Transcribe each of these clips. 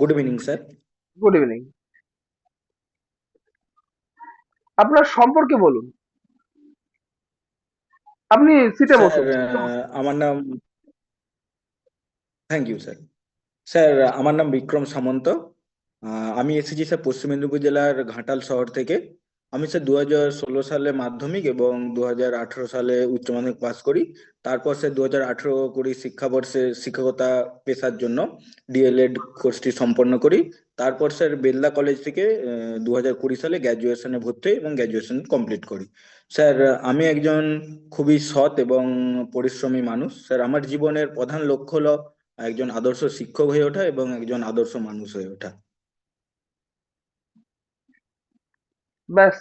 Good evening sir good evening আপনার সম্পর্কে বলুন। আপনি সিটে বসুন। আমার নাম থ্যাংক ইউ স্যার স্যার আমার নাম বিক্রম সামন্ত। আমি এসেছি স্যার পশ্চিম মেদিনীপুর জেলার ঘাটাল শহর থেকে। আমি স্যার দু হাজার ষোলো সালে মাধ্যমিক এবং দু হাজার আঠারো সালে উচ্চ মাধ্যমিক পাস করি। তারপর স্যার দু হাজার আঠারো কুড়ি শিক্ষাবর্ষে শিক্ষকতা পেশার জন্য ডিএলএড কোর্সটি সম্পন্ন করি। তারপর স্যার বেলদা কলেজ থেকে দু হাজার কুড়ি সালে গ্র্যাজুয়েশনে ভর্তি এবং গ্র্যাজুয়েশন কমপ্লিট করি। স্যার আমি একজন খুবই সৎ এবং পরিশ্রমী মানুষ। স্যার আমার জীবনের প্রধান লক্ষ্য হলো একজন আদর্শ শিক্ষক হয়ে ওঠা এবং একজন আদর্শ মানুষ হয়ে ওঠা। ব্যাস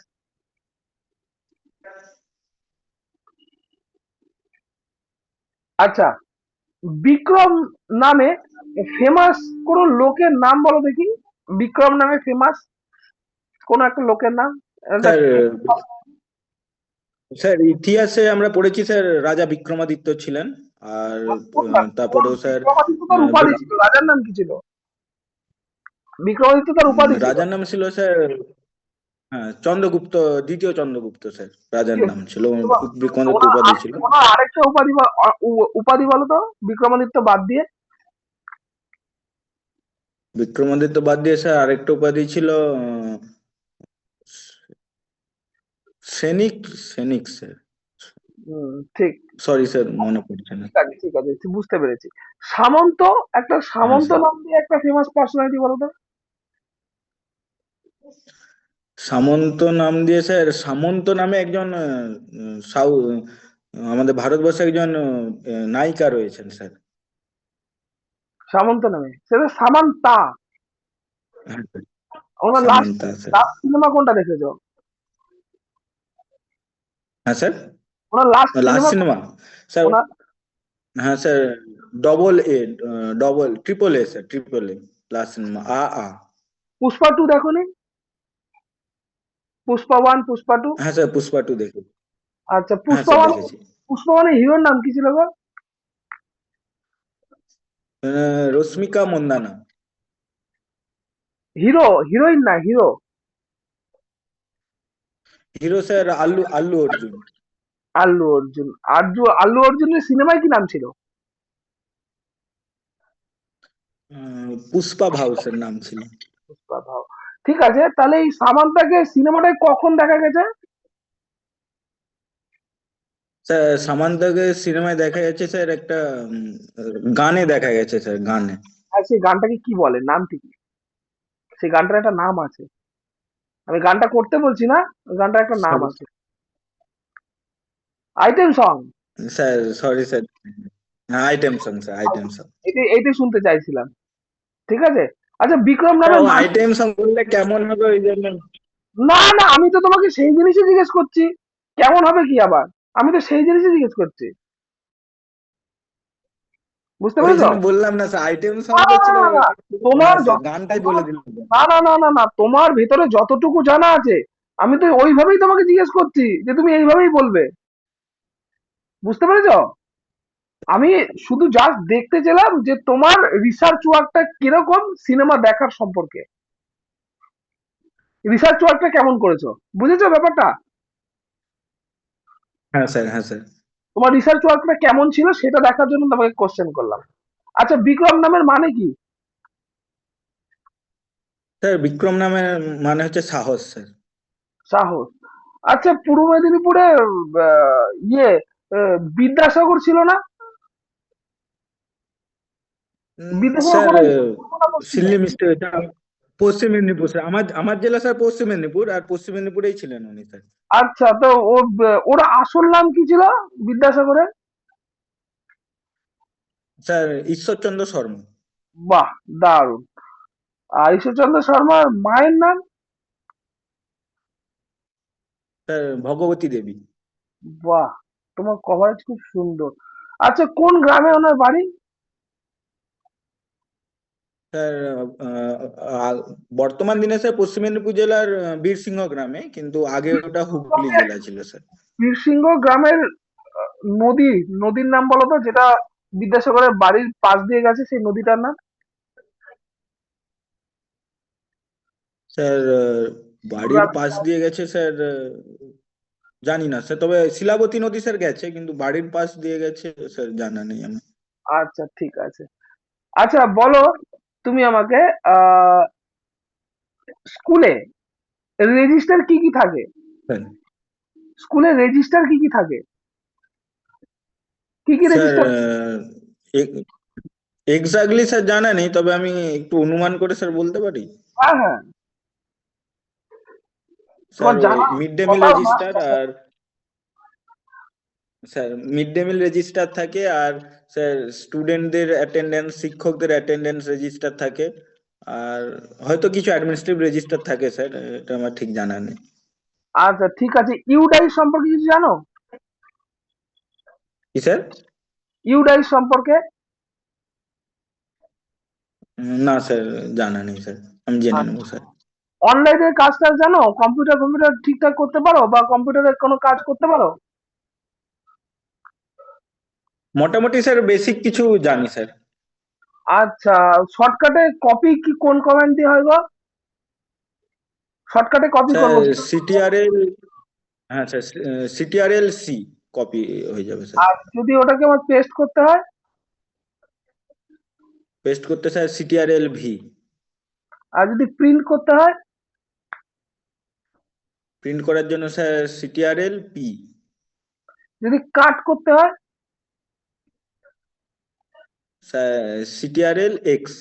আচ্ছা বিক্রম নামে ফেমাস কোন লোকের নাম বলো দেখি। বিক্রম নামে ফেমাস কোন একটা লোকের নাম। স্যার ইতিহাসে আমরা পড়েছি স্যার রাজা বিক্রমাদিত্য ছিলেন। আর আহ, তারপরেও স্যার উপাধি ছিল রাজার নাম কি ছিল? বিক্রমাদিত্য তার উপাধি রাজার নাম ছিল স্যার হ্যাঁ চন্দ্রগুপ্ত দ্বিতীয় চন্দ্রগুপ্ত স্যার রাজার নাম ছিল বিক্রমাদিত্য উপাধি ছিল। আরেকটা উপাধি উপাধি বলো তো বিক্রমাদিত্য বাদ দিয়ে। বিক্রমাদিত্য বাদ দিয়ে স্যার আরেকটা উপাধি ছিল সৈনিক সৈনিক স্যার। ঠিক। সরি স্যার মনে পড়ছে না। ঠিক আছে ঠিক আছে বুঝতে পেরেছি। সামন্ত একটা সামন্ত নাম দিয়ে একটা ফেমাস পার্সোনালিটি বলো তো। সামন্ত নাম দিয়ে স্যার সামন্ত নামে একজন সাউ আমাদের ভারতবর্ষে একজন নায়িকা রয়েছেন স্যার। সামন্ত নামে? সেটা সামান্তা। হ্যাঁ ওনার লাস্ট লাস্ট সিনেমা কোনটা দেখেছ? হ্যাঁ স্যার। ওনার লাস্ট লাস্ট সিনেমা স্যার হ্যাঁ sir double A double triple A sir triple A last cinema আ আ। পুষ্পা টু দেখোনি? Pushpa one Pushpa two? হ্যাঁ স্যার পুষ্পা টু দেখি। আচ্ছা হ্যাঁ পুষ্পা ওয়ান পুষ্পা ওয়ানের হিরোর নাম কি ছিল গো? রশ্মিকা মন্দানা। হিরো হিরোইন না hero? Hero sir Allu Allu Arjun. Allu Arjun. Arju Allu অর্জুনের সিনেমায় কি নাম ছিল? পুষ্পা ভাউসের নাম ছিল। পুষ্পা ঠিক আছে? তাহলে এই সামান্তাকে সিনেমাটায় কখন দেখা গেছে? স্যার সামান্তাকে সিনেমায় দেখা যাচ্ছে স্যার একটা গানে দেখা গেছে স্যার গানে। আর সেই গানটাকে কি বলে? নামটি কি? সেই গানটার একটা নাম আছে। আমি গানটা করতে বলছি না গানটার একটা নাম আছে। Item song. Sir sorry sir. হ্যাঁ item song sir item song. এইটাই শুনতে চাইছিলাম। ঠিক আছে? আচ্ছা বিক্রম নামে আইটেম সং বললে কেমন হবে ওই জন্য? না না আমি তো তোমাকে সেই জিনিসই জিজ্ঞেস করছি। কেমন হবে কি আবার? আমি তো সেই জিনিসই জিজ্ঞেস করছি। বুঝতে পেরেছ? বললাম না আইটেম তোমার গানটাই বলে দিলাম। না না না না না তোমার ভেতরে যতটুকু জানা আছে আমি তো ওইভাবেই তোমাকে জিজ্ঞেস করছি যে তুমি এইভাবেই বলবে। বুঝতে পেরেছ? আমি শুধু জাস্ট দেখতে চেলাম যে তোমার রিসার্চ ওয়ার্কটা কীরকম সিনেমা দেখার সম্পর্কে। রিসার্চ ওয়ার্কটা কেমন করেছ? বুঝেছ ব্যাপারটা? হ্যাঁ স্যার হ্যাঁ স্যার। তোমার রিসার্চ ওয়ার্কটা কেমন ছিল সেটা দেখার জন্য তোমাকে কোশ্চেন করলাম। আচ্ছা বিক্রম নামের মানে কি? স্যার বিক্রম নামের মানে হচ্ছে সাহস স্যার। সাহস। আচ্ছা পূর্ব মেদিনীপুরে ইয়ে বিদ্যাসাগর ছিল না? স্যার পশ্চিমে? সিল্লি মিস্টেক হয়েছে পশ্চিম মেদিনীপুর স্যার। আমার আমার জেলা স্যার পশ্চিম মেদিনীপুর আর পশ্চিম মেদিনীপুরেই ছিলেন উনি স্যার। আচ্ছা তো ও ওর আসল নাম কি ছিল বিদ্যাসাগরের? স্যার ঈশ্বরচন্দ্র শর্মা। বাহ দারুণ। আর ঈশ্বরচন্দ্র শর্মার মায়ের নাম? স্যার ভগবতী দেবী। বাহ তোমার কভারেজ খুব সুন্দর। আচ্ছা কোন গ্রামে ওনার বাড়ি? স্যার বর্তমান দিনে স্যার পশ্চিম মেদিনীপুর জেলার বীরসিংহ গ্রামে কিন্তু আগে ওটা হুগলি জেলা ছিল স্যার। বীরসিংহ গ্রামের নদী নদীর নাম বলো তো যেটা বিদ্যাসাগরের বাড়ির পাশ দিয়ে গেছে সেই নদীটার নাম? স্যার বাড়ির পাশ দিয়ে গেছে স্যার জানি না স্যার। তবে শিলাবতী নদী স্যার গেছে কিন্তু বাড়ির পাশ দিয়ে গেছে স্যার জানা নেই আমার। আচ্ছা ঠিক আছে। আচ্ছা বলো তুমি আমাকে স্কুলে রেজিস্টার কি কি থাকে? স্কুলে রেজিস্টার কি কি থাকে? কি কি রেজিস্টার এক্স্যাক্টলি স্যার জানা নেই তবে আমি একটু অনুমান করে স্যার বলতে পারি? হ্যাঁ হ্যাঁ। মিড ডে মিল রেজিস্টার আর sir mid day meal register থাকে আর স্যার স্টুডেন্টদের অ্যাটেন্ডেন্স শিক্ষকদের অ্যাটেন্ডেন্স রেজিস্টার থাকে। আর হয়তো কিছু অ্যাডমিনিস্ট্রেটিভ রেজিস্টার থাকে স্যার এটা আমার ঠিক জানা নেই। আচ্ছা ঠিক আছে। ইউডাইস সম্পর্কে কিছু জানো? কি স্যার? ইউডাইস সম্পর্কে? না স্যার জানা নেই স্যার। আমি জেনে আচ্ছা। নেব স্যার। অনলাইনের কাজ টাজ জানো? কম্পিউটার কম্পিউটার ঠিকঠাক করতে পারো বা কম্পিউটারের কোনো কাজ করতে পারো? মোটামুটি স্যার বেসিক কিছু জানি স্যার। আচ্ছা শর্টকাটে কপি কি কোন কমান্ড দিয়ে হয় গো? শর্টকাটে কপি করব? সিটিআরএল হ্যাঁ স্যার সিটিআরএল সি কপি হয়ে যাবে স্যার। আর যদি ওটাকে আমার পেস্ট করতে হয়? পেস্ট করতে স্যার সিটিআরএল ভি আর যদি প্রিন্ট করতে হয় প্রিন্ট করার জন্য স্যার সিটিআরএল পি যদি কাট করতে হয়? সিটিআরএল এক্স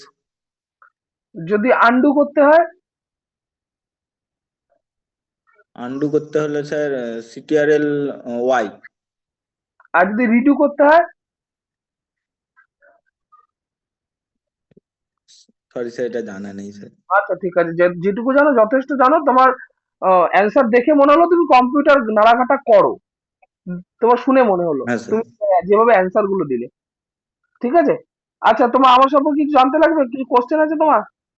যদি আন্ডু করতে হয়? আন্ডু করতে হলে স্যার সিটিআরএল ওয়াই আর যদি রিডু করতে হয়? সরি স্যার এটা জানা নেই স্যার। আচ্ছা ঠিক আছে। যেটুকু জানো যথেষ্ট জানো তোমার অ্যান্সার দেখে মনে হলো তুমি কম্পিউটার নাড়াঘাটা করো। তোমার শুনে মনে হলো। হ্যাঁ তুমি যেভাবে অ্যান্সারগুলো দিলে। ঠিক আছে? আচ্ছা তোমার আমার সম্পর্কে কিছু জানতে লাগবে? কিছু কোশ্চেন আছে তোমার?